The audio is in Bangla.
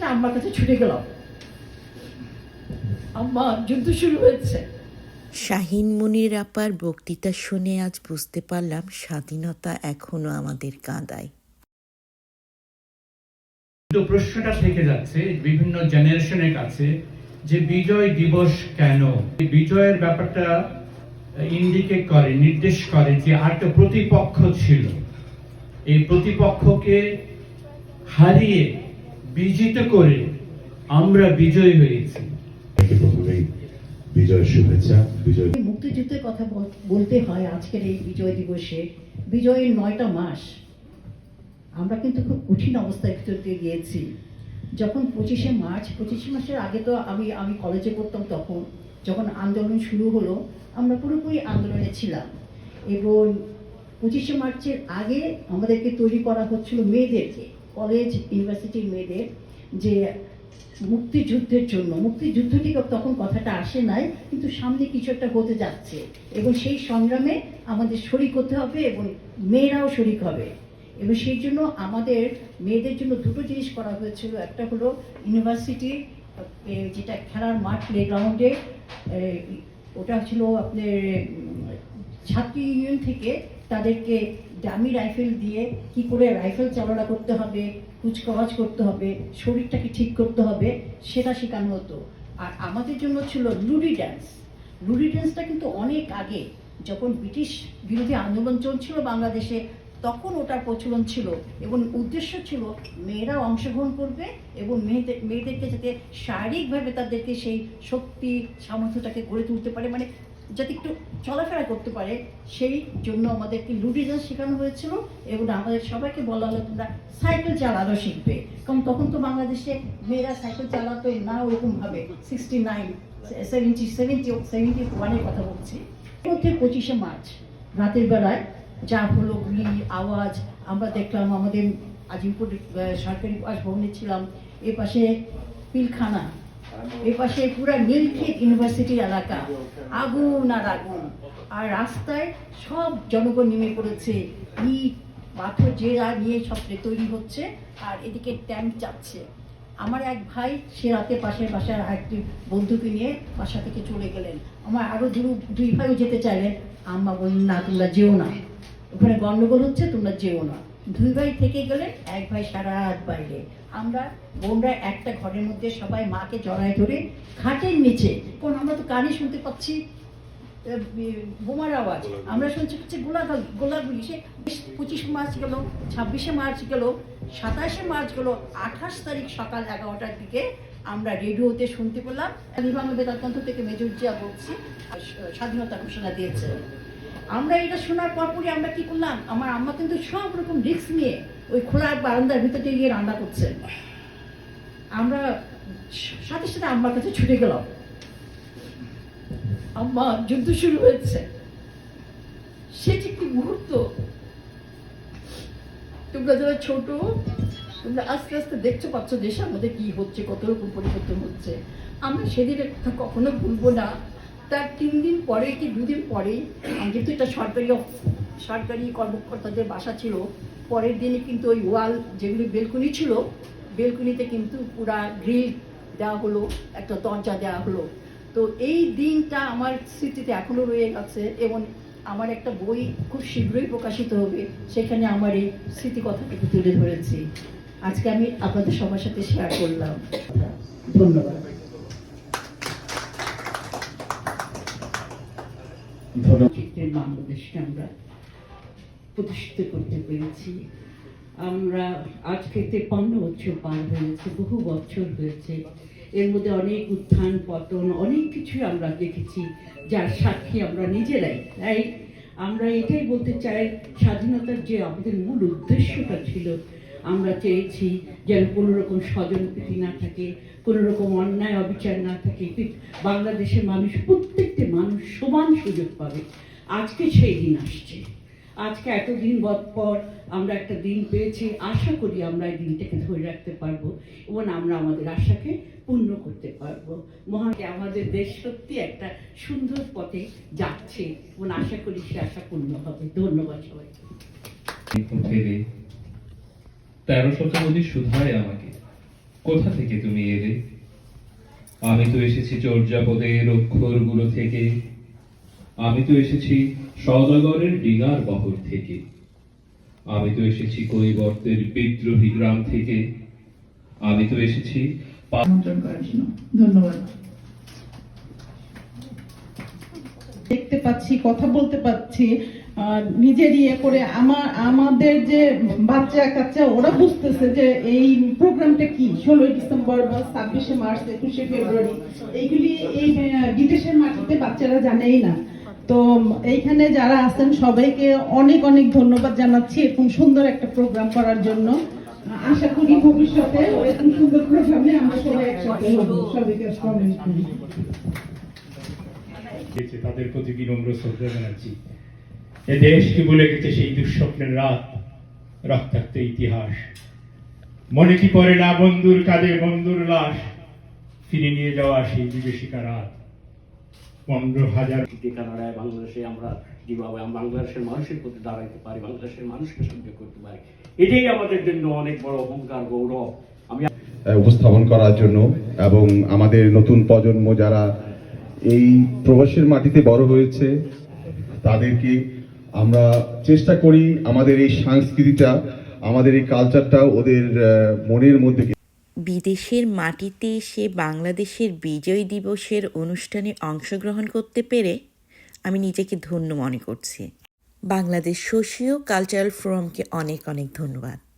সাথে আম্মার কাছে ছুটে গেলাম। আম্মা যুদ্ধ শুরু হয়েছে। শাহিন মুনির আপার বক্তৃতা শুনে আজ বুঝতে পারলাম স্বাধীনতা এখনও আমাদের কাঁদায়। কিন্তু প্রশ্নটা থেকে যাচ্ছে বিভিন্ন জেনারেশনের কাছে যে বিজয় দিবস কেন? এই বিজয়ের ব্যাপারটা ইন্ডিকেট করে নির্দেশ করে যে আরেকটা প্রতিপক্ষ ছিল। এই প্রতিপক্ষকে হারিয়ে বিজিত করে আমরা বিজয়ী হয়েছি। বিজয়ের শুভেচ্ছা বিজয় মুক্তিযুদ্ধের কথা বল- বলতে হয় আজকের এই বিজয় দিবসে। বিজয়ের নয়টা মাস। আমরা কিন্তু খুব কঠিন অবস্থার ভিতর দিয়ে গিয়েছি। যখন পঁচিশে মার্চ পঁচিশে মাসের আগে তো আমি আমি কলেজে পড়তাম তখন যখন আন্দোলন শুরু হলো আমরা পুরোপুরি আন্দোলনে ছিলাম। এবং পঁচিশে মার্চের আগে আমাদেরকে তৈরি করা হচ্ছিল মেয়েদেরকে। কলেজ ইউনিভার্সিটির মেয়েদের যে মুক্তিযুদ্ধের জন্য, মুক্তিযুদ্ধ ঠিক তখন কথাটা আসে নাই, কিন্তু সামনে কিছু একটা হতে যাচ্ছে। এবং সেই সংগ্রামে আমাদের শরিক হতে হবে এবং মেয়েরাও শরিক হবে। এবং সেই জন্য আমাদের মেয়েদের জন্য দুটো জিনিস করা হয়েছিল। একটা হলো ইউনিভার্সিটি যেটা খেলার মাঠ প্লেগ্রাউন্ডে ওটা ছিল আপনার ছাত্র ইউনিয়ন থেকে তাদেরকে ডামি রাইফেল দিয়ে কি করে রাইফেল চালনা করতে হবে, কুচকাওয়াজ করতে হবে শরীরটাকে ঠিক করতে হবে, সেটা শেখানো হতো। আর আমাদের জন্য ছিল লুডি ড্যান্স লুডি ড্যান্সটা কিন্তু অনেক আগে, যখন ব্রিটিশ বিরোধী আন্দোলন চলছিল বাংলাদেশে, তখন ওটার প্রচলন ছিল এবং উদ্দেশ্য ছিল মেয়েরা অংশগ্রহণ করবে এবং মেয়েদের, মেয়েদেরকে যাতে শারীরিকভাবে তাদেরকে সেই শক্তি, সামর্থ্যটাকে গড়ে তুলতে পারে। মানে যাতে একটু চলাফেরা করতে পারে, সেই জন্য আমাদেরকে লুডি ডান্স শেখানো হয়েছিল এবং আমাদের সবাইকে বলা হলো তোমরা সাইকেল চালানো শিখবে। কারণ তখন তো বাংলাদেশে মেয়েরা সাইকেল চালাতো না ওরকমভাবে sixty nine seventy seventy seventy ওয়ানের কথা বলছি। মধ্যে পঁচিশে মার্চ, রাতের বেলায় যা হলো গুলি, আওয়াজ, আমরা দেখলাম আমাদের আজিমপুর সরকারি বাসভবনে ছিলাম। এ পাশে পিলখানা এ পাশে পুরো নীলক্ষেত ইউনিভার্সিটির এলাকা, আগুন আর আগুন। আর রাস্তায় সব জনগণ নেমে পড়েছে। ইট, পাথর যে নিয়ে সব তৈরি হচ্ছে, আর এদিকে ট্যাঙ্ক যাচ্ছে আমার এক ভাই, সে রাতে পাশের বাসার একটি বন্ধুকে নিয়ে বাসা থেকে চলে গেলেন। আমার আরও দু দুই ভাইও যেতে চাইলেন। আম্মা বললেন, না, তোমরা যেও না। ওখানে গণ্ডগোল হচ্ছে, তোমরা যেও না। দুই ভাই থেকে গেলেন এক ভাই সারা রাত বাইরে আমরা বোনরা একটা ঘরের মধ্যে সবাই মাকে জড়ায় ধরে খাটের নিচে কোন আমরা তো কানে শুনতে পাচ্ছি বোমার আওয়াজ। আমরা শুনছি হচ্ছে গোলাগুলি গোলাগুলি। সে পঁচিশে মার্চ গেল ছাব্বিশে মার্চ গেল সাতাশে মার্চ গেল আঠাশ তারিখ সকাল এগারোটার দিকে আমরা রেডিওতে শুনতে পেলাম। বাংলা বেতারতন্ত্র থেকে মেজর জিয়া বলছি স্বাধীনতা ঘোষণা দিয়েছে। আমরা এটা শোনার পরপরই আমরা কি করলাম? আমার আম্মা কিন্তু সব রকম রিস্ক নিয়ে ওই খোলা বারান্দার ভিতরে গিয়ে রান্না করছে। আমরা সাথে সাথে আম্মার কাছে ছুটে গেলাম। আম্মা, যুদ্ধ শুরু হয়েছে। সেটি একটি মুহূর্ত? তোমরা যারা ছোট, তোমরা আস্তে আস্তে দেখতে পাচ্ছ দেশের মধ্যে কি হচ্ছে, কত রকম পরিবর্তন হচ্ছে। আমরা সেদিনের কথা কখনো ভুলবো না। তার তিন দিন পরে কি দুদিন পরে যেহেতু এটা সরকারি সরকারি কর্মকর্তাদের বাসা ছিল, পরের দিনে কিন্তু ওই ওয়াল যেগুলি বেলকুনি ছিল, বেলকুনিতে কিন্তু পুরা গ্রিল দেওয়া হলো, একটা দরজা দেওয়া হলো। তো এই দিনটা আমার স্মৃতিতে এখনও রয়ে গেছে এবং আমার একটা বই খুব শীঘ্রই প্রকাশিত হবে, সেখানে আমার এই স্মৃতি কথাটুকু তুলে ধরেছি। আজকে আমি আপনাদের সবার সাথে শেয়ার করলাম। ধন্যবাদ। ধন্যবাদ বাংলাদেশকে আমরা প্রতিষ্ঠিত করতে পেরেছি। আমরা আজকে তেপান্ন বছর পার হয়েছে, বহু বছর হয়েছে। এর মধ্যে অনেক উত্থান, পতন, অনেক কিছু আমরা দেখেছি, যার সাক্ষী আমরা নিজেরাই, তাই? আমরা এটাই বলতে চাই, স্বাধীনতার যে আমাদের মূল উদ্দেশ্যটা ছিল আমরা চেয়েছি যেন কোনো রকম স্বজনপ্রীতি না থাকে, কোনো রকম অন্যায় অবিচার না থাকে। বাংলাদেশের মানুষ প্রত্যেকটি মানুষ সমান সুযোগ পাবে। আজকে সেই দিন আসছে। আজকে এতদিন পর আমরা একটা দিন পেয়েছি। আশা করি আমরা এই দিনটাকে ধরে রাখতে পারব এবং আমরা আমাদের আশাকে পূর্ণ করতে পারব। মহাকে আমাদের দেশ সত্যি একটা সুন্দর পথে যাচ্ছে এবং আশা করি সে আশা পূর্ণ হবে। ধন্যবাদ সবাইকে। তেরো শতপদী শুধায় আমাকে। কোথা থেকে তুমি এলে? আমি তো এসেছি চর্যাপদের অক্ষরগুলো থেকে। আমি তো এসেছি সদাগরের ডিঙার বহর থেকে। আমি তো এসেছি কৈবর্তের বিদ্রোহী গ্রাম থেকে। আমি তো এসেছি ধন্যবাদ। দেখতে পাচ্ছি, কথা বলতে পাচ্ছি। নিজের ইয়ে করে আমার, আমাদের যে বাচ্চা কাচ্চা, ওরা বুঝতেছে যে এই প্রোগ্রামটা কি? ষোলোই ডিসেম্বর বা ছাব্বিশে মার্চ, একুশে ফেব্রুয়ারি, এইগুলি এই বিদেশের মাটিতে বাচ্চারা জানেই না। তো এইখানে যারা আছেন, সবাইকে অনেক অনেক ধন্যবাদ জানাচ্ছি এরকম সুন্দর একটা প্রোগ্রাম করার জন্য। আশা করি ভবিষ্যতে এরকম সুন্দর প্রোগ্রামে আমরা সবাই একসাথে সবাইকে তাদের প্রতি বিনম্র শ্রদ্ধা জানাচ্ছি। এ দেশ কি বলে গেছে সেই দুঃস্বপ্নের রাত রক্তাক্ত ইতিহাস। মনে কি পড়ে না বন্ধুর কাঁধে বন্ধুর লাশ? ফিরে নিয়ে যাওয়া সেই বিভীষিকা রাত। পনেরো হাজার কানাডায় বাংলাদেশে আমরা যেভাবে বাংলাদেশের মানুষের প্রতি দাঁড়াইতে পারি বাংলাদেশের মানুষকে সাহায্য করতে পারি। এটাই আমাদের জন্য অনেক বড় অহংকার গৌরব। আমি উপস্থাপন করার জন্য এবং আমাদের নতুন প্রজন্ম যারা এই প্রবাসের মাটিতে বড় হয়েছে তাদেরকে আমরা চেষ্টা করি আমাদের এই সংস্কৃতিটা, আমাদের এই কালচারটা ওদের মনের মধ্যে বিদেশের মাটিতে এসে বাংলাদেশের বিজয় দিবসের অনুষ্ঠানে অংশগ্রহণ করতে পেরে আমি নিজেকে ধন্য মনে করছি। বাংলাদেশ সোশিও কালচারাল ফোরামকে অনেক অনেক ধন্যবাদ।